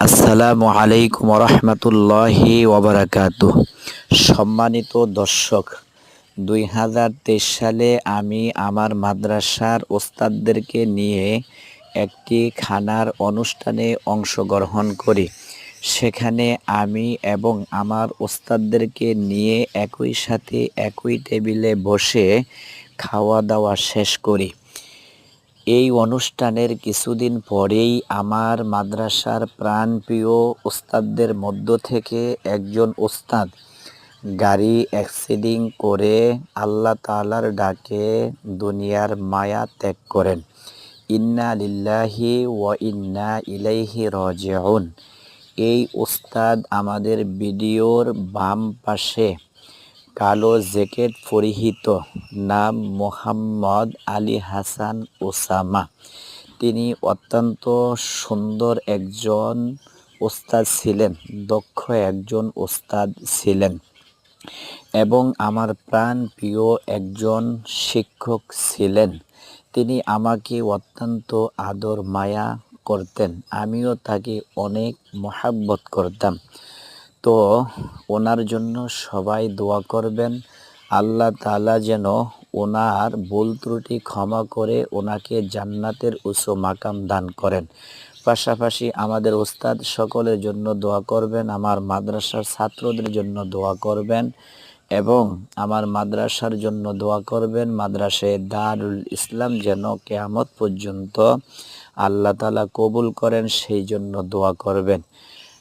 আসসালামু আলাইকুম রহমতুল্লাহি ওবরাকাত সম্মানিত দর্শক, দুই হাজার তেইশ সালে আমি আমার মাদ্রাসার ওস্তাদদেরকে নিয়ে একটি খানার অনুষ্ঠানে অংশগ্রহণ করি। সেখানে আমি এবং আমার ওস্তাদদেরকে নিয়ে একই সাথে একই টেবিলে বসে খাওয়া দাওয়া শেষ করি। এই অনুষ্ঠানের কিছুদিন পরেই আমার মাদ্রাসার প্রাণপ্রিয় ওস্তাদদের মধ্য থেকে একজন ওস্তাদ গাড়ি অ্যাক্সিডিং করে আল্লাহ তাআলার ডাকে দুনিয়ার মায়া ত্যাগ করেন। ইন্না লিল্লাহি ওয়া ইন্না ইলাইহি রাজিউন। এই ওস্তাদ আমাদের ভিডিওর বাম পাশে কালো জ্যাকেট পরিহিত নাম মোহাম্মদ আলী হাসান ওসামা তিনি অত্যন্ত সুন্দর একজন ওস্তাদ ছিলেন, দক্ষ একজন ওস্তাদ ছিলেন এবং আমার প্রাণ প্রিয় একজন শিক্ষক ছিলেন। তিনি আমাকে অত্যন্ত আদর মায়া করতেন। আমিও তাকে অনেক মহাব্বত করতাম। তো ওনার জন্য সবাই দোয়া করবেন। আল্লাহ তাআলা যেন ওনার ভুল ত্রুটি ক্ষমা করে ওনাকে জান্নাতের উঁচু মাকাম দান করেন। পাশাপাশি আমাদের ওস্তাদ সকলের জন্য দোয়া করবেন, আমার মাদ্রাসার ছাত্রদের জন্য দোয়া করবেন এবং আমার মাদ্রাসার জন্য দোয়া করবেন, মাদ্রাসায় দারুল ইসলাম যেন কেয়ামত পর্যন্ত আল্লাহ তালা কবুল করেন, সেই জন্য দোয়া করবেন।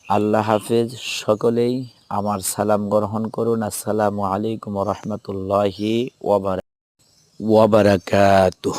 আল্লাহ হাফেজ সকলেই আমার সালাম গ্রহণ করুন। আসসালামু আলাইকুম রহমতুল্লাহি ওয়াবারাকাতুহ